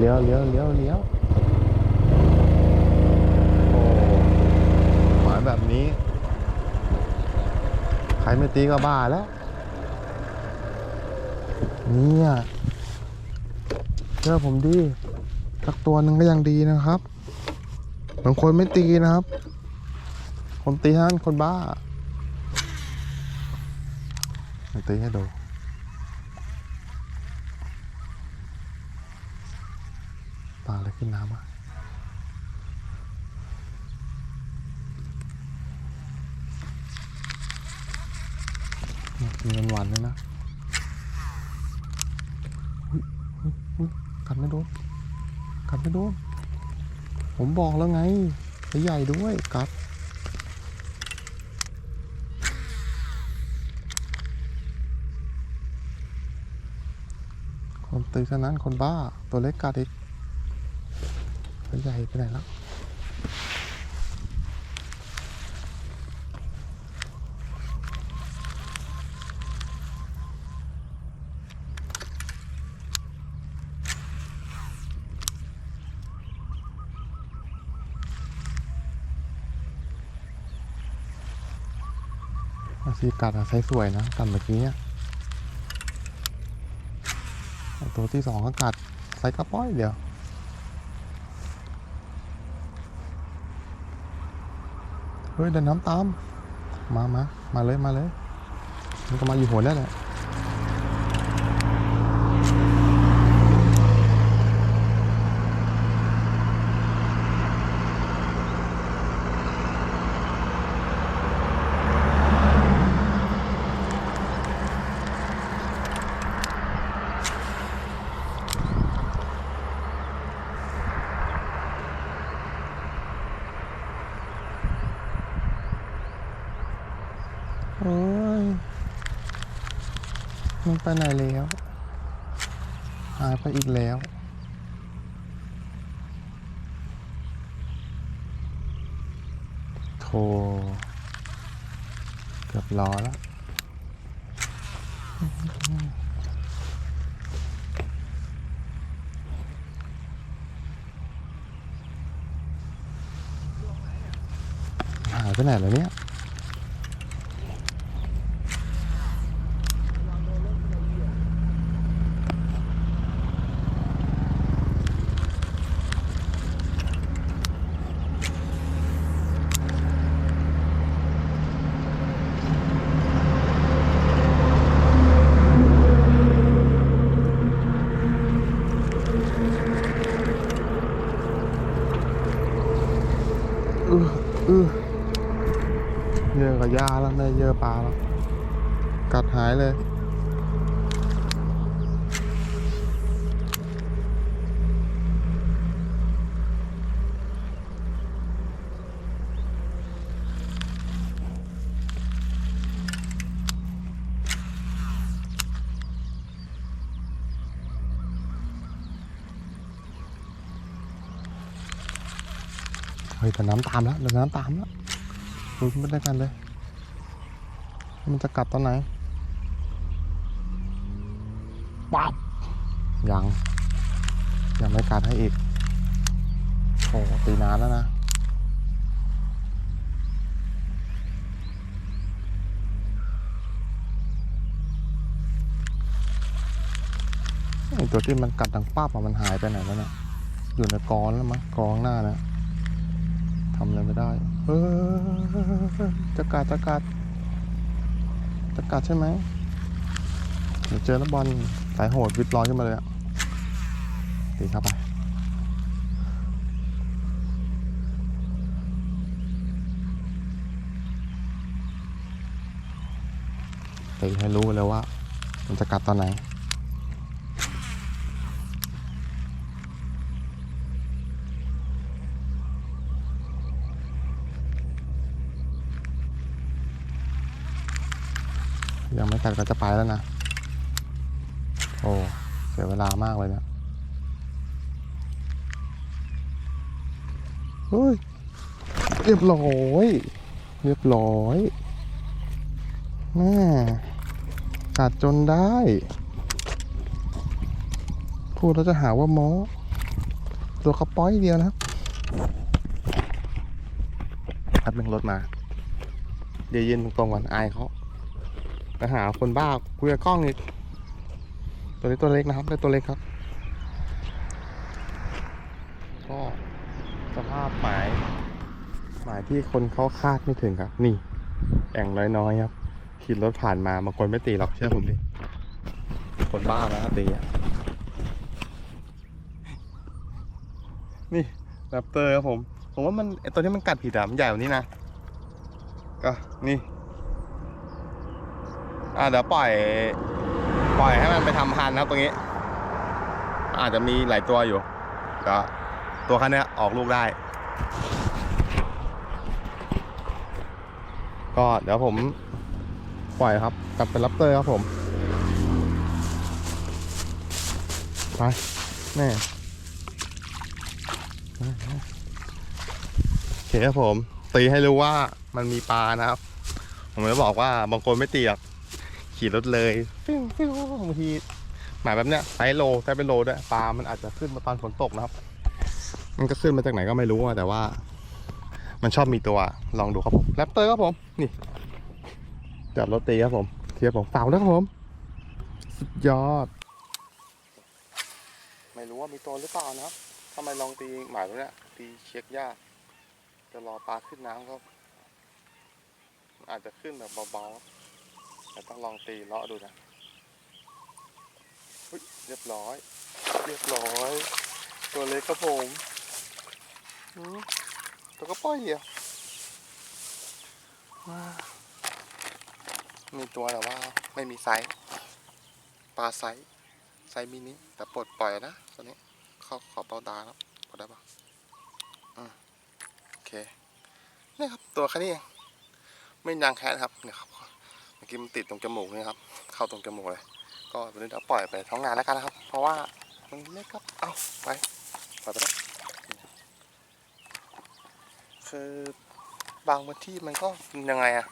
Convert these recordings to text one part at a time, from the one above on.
เลี้ยวเลี้ยวเลี้ยวเลี้ยวโอ้หมายแบบนี้ ใครไม่ตีก็บ้าแล้ว เนี่ยเชื่อผมดิสักตัวหนึ่งก็ยังดีนะครับบางคนไม่ตีนะครับ คนตีท่านคนบ้ามาตีให้ดูปลาอะไร ขึ้นน้ำอะเนี่ยมีหวานๆด้วยนะอุ๊ยอุ๊ยอุ๊ยกัดไม่โดนกัดไม่โดนผมบอกแล้วไงใหญ่ด้วยกัดคนตีเท่านั้นคนบ้าตัวเล็กกัดอีก ตัวใหญ่ไปไหนแล้วอาซีกัดอะใช้สวยนะกัดเมื่อกี้ตัวที่สองก็กัดใส่กระป้อยเดียว ฮ้ยเดินน้ำตาม มามามาเลยมาเลย มันก็มาอยู่หัวแล้วแหละ โอ้ย มันไปไหนแล้วหายไปอีกแล้วโธ่เกือบรอแล้วหายไปไหนแล้วเนี่ย อืออือเยอะกับยาแล้วไม่เยอะปลาแล้ว กัดหายเลย เฮ้ยแต่น้ำตามแล้วเดี๋ยวน้ำตามแล้วดูไม่ได้กันเลย มันจะกัดตอนไหนปั๊บยังยังไม่กัดให้อีกโอ้ตีนานแล้วนะตัวที่มันกัดดังป้าบมันหายไปไหนแล้วเนี่ยอยู่ในกองแล้วมั้งกองหน้านะ ทำอะไรไม่ได้เออจะกัดจะกัดจะกัดใช่ไหมเดี๋ยวเจอแล้วบอลสายโหดวิดร้อนขึ้นมาเลยอะตีเข้าไปตีให้รู้เลยว่า มันจะกัดตอนไหน ยังไม่กัดก็จะไปแล้วนะ โอ้เสียเวลามากเลยเนี่ยเฮ้ยเรียบร้อยเรียบร้อยแม่กัดจนได้พูดแล้วจะหาว่าโม้ตัวกระป้อยเดียวนะครับครับเป็นงรถมา เดี๋ยวยืนตรงๆก่อนอายเขา ไปหาคนบ้าคุยกับกล้องอีกตัวนี้ตัวเล็กนะครับได้ตัวเล็กครับ ก็สภาพหมายหมายที่คนเขาคาดไม่ถึงครับ นี่แอ่งน้อยๆครับขี่รถผ่านมาบางคนไม่ตีหรอกเชื่อผมดิคนบ้าแล้วตีอะนี่แรปเตอร์ครับผม ผมว่ามันไอตัวนี้มันกัดผิดอะมันใหญ่กว่านี้นะ ก็นี่ อ่าเดี๋ยวปล่อย ปล่อยให้มันไปทำพันธุ์นะครับตรงนี้ อาจจะมีหลายตัวอยู่ก็ตัวคันนี้ออกลูกได้ ก็เดี๋ยวผมปล่อยครับกลับเป็นลับเตอร์ครับผมไปแม่โอเคครับผม ตีให้รู้ว่ามันมีปลานะครับ ผมจะบอกว่าบางคนไม่ตีหรอก ขี่รถเลยฟิวฟิวบางทีหมายแบบเนี้ยไซส์โลไซส์เป็นโลด้วยปลา มันอาจจะขึ้นมาตอนฝนตกนะครับ มันก็ขึ้นมาจากไหนก็ไม่รู้อะแต่ว่า มันชอบมีตัวลองดูครับผมแรปเตอร์ครับผม นี่จัดรถตีครับผมเทียบผมฝากด้วยครับผม สุดยอด ไม่รู้ว่ามีตัวหรือเปล่านะครับทำไมลองตีหมายตรงเนี้ยตีเช็คยากจะรอปลาขึ้นน้ำก็อาจจะขึ้นแบบเบาๆ แต่ต้องลองตีเลาะดูนะเฮ้ยเรียบร้อย เรียบร้อย ตัวเล็กครับผมอืมตัวก็ป้อยเดียวว้าวมีตัวแต่ว่าไม่มีไซส์ปลาไซส์ไซส์มินิแต่ปลดปล่อยนะตัวนี้เข้าขอบเป้าตาแล้วปลดได้ปะอืมโอเคนี่ครับตัวแค่นี้เองไม่ยางแค่นะครับเนี่ยครับเมื่อกี้มันติดตรงจมูกนี่ครับ เข้าตรงจมูกเลย ก็วันนี้เราปล่อยไปท้องงานแล้วกันนะครับ เพราะว่ามันเล็กครับเอาไปปล่อยไปแล้วคือบางวันที่มันก็ยังไงอะ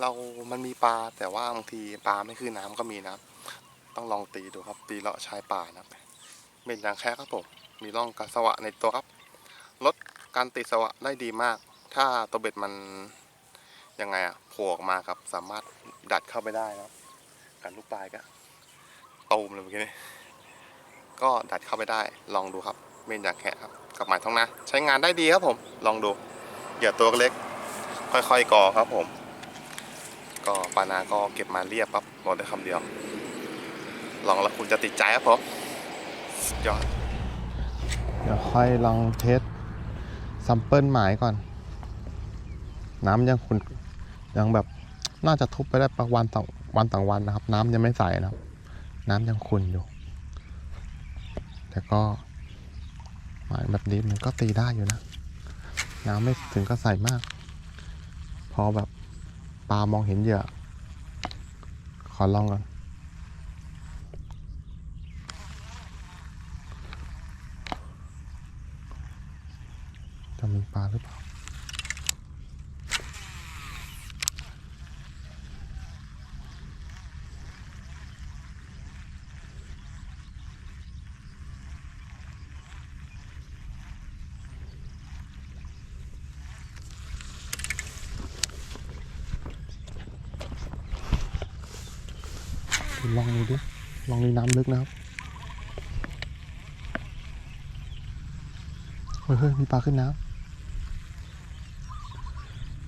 เรา มันมีปลาแต่ว่าบางทีปลาไม่ขึ้นน้ำก็มีนะครับ ต้องลองตีดูครับ ตีเลาะชายป่านะครับเป็นยางแค่ครับผมมีร่องการสวะในตัวครับลดการติดสวะได้ดีมาก ถ้าตัวเบ็ดมัน ยังไงอะโผล่ออกมาครับ สามารถดัดเข้าไปได้นะครับการลูกปลายก็ตูมเลยเมื่อกี้นี้ก็ดัดเข้าไปได้ลองดูครับเมนยางแคะครับกับหมายท้องนะ ใช้งานได้ดีครับผมลองดูเหยื่อตัวเล็ก ค่อยๆก่อครับผม ก็ปานาก็เก็บมาเรียบครับบอกได้คำเดียว ลองแล้วคุณจะติดใจครับผมยอดเดี๋ยวค่อยลองเทสซัมเปิลหมายก่อน น้ำยังคุณ ยังแบบน่าจะทุบไปได้ประวันต่อวันต่อวันนะครับ น้ำยังไม่ใสนะครับ น้ำยังขุ่นอยู่ แต่ก็หมายแบบนี้มันก็ตีได้อยู่นะ น้ำไม่ถึงก็ใสมาก พอแบบปลามองเห็นเหยื่อขอลองก่อนจะมีปลาหรือเปล่า ลองดูดิลองในน้ำลึกนะครับเฮ้ยเฮ้ยมีปลาขึ้นน้ำ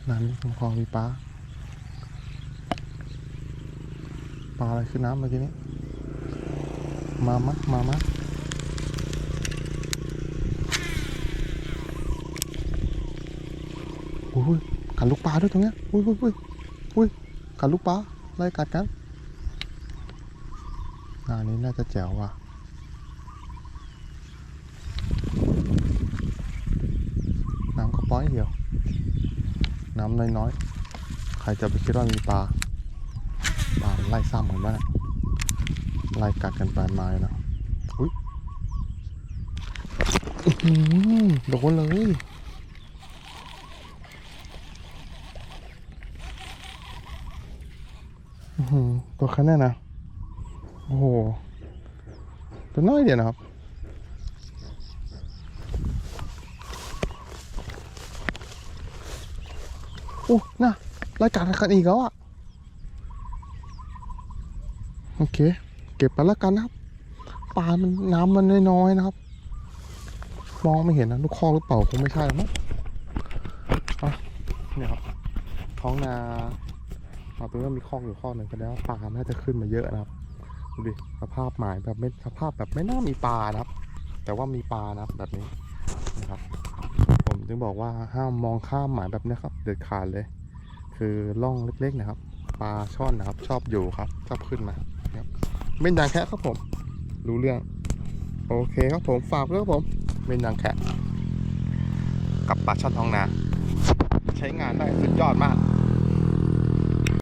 น้ำตรงคลองมีปลาปลาอะไรขึ้นน้ำเมื่อกี้นี้มามะมามะอุ้ยกัดลูกปลาด้วยตรงเนี้ยอุ้ยอุ้ยอุ้ยอุ้ยกัดลูกปลาไล่กัดกันานนี้น่าจะแจ๋วว่ะน้ำก็ป้อยเดียว น้ำน้อยๆ ใครจะไปคิดว่ามีปลา ปลาไล่ซ้ำกันบ้างไล่กัดกันไปมาเลยนะอุ้ยร้อหือโดนเลยอือหือตัวคันนี้นะ โอ้โหตัวน้อยเดียวนะครับโอ้น่ะรายการกันอีกแล้วอะ โอเค เก็บไปแล้วกันนะครับปลามันน้ำมันน้อยๆนะครับ มองไม่เห็นนะลูกคอหรือเปล่าคงไม่ใช่มั้งอ่เนี่ยครับ ท้องนาเอาเป็นว่ามีคอกอยู่คอกหนึ่งก็แล้วปลาน่าจะขึ้นมาเยอะนะครับ ดูดิสภาพหมายแบบไม่สภาพแบบไม่น่ามีปลานะครับ แต่ว่ามีปลานะครับแบบนี้นะครับ ผมจึงบอกว่าห้ามมองข้ามหมายแบบนี้ครับ เด็ดขาดเลย คือล่องเล็กๆนะครับ ปลาช่อนนะครับ ชอบอยู่ครับชอบขึ้นมาครับเม่นยางแคะครับผม รู้เรื่อง โอเคครับผมฝากด้วยครับผมเม่นยางแคะกับปลาช่อนท้องนา ใช้งานได้สุดยอดมาก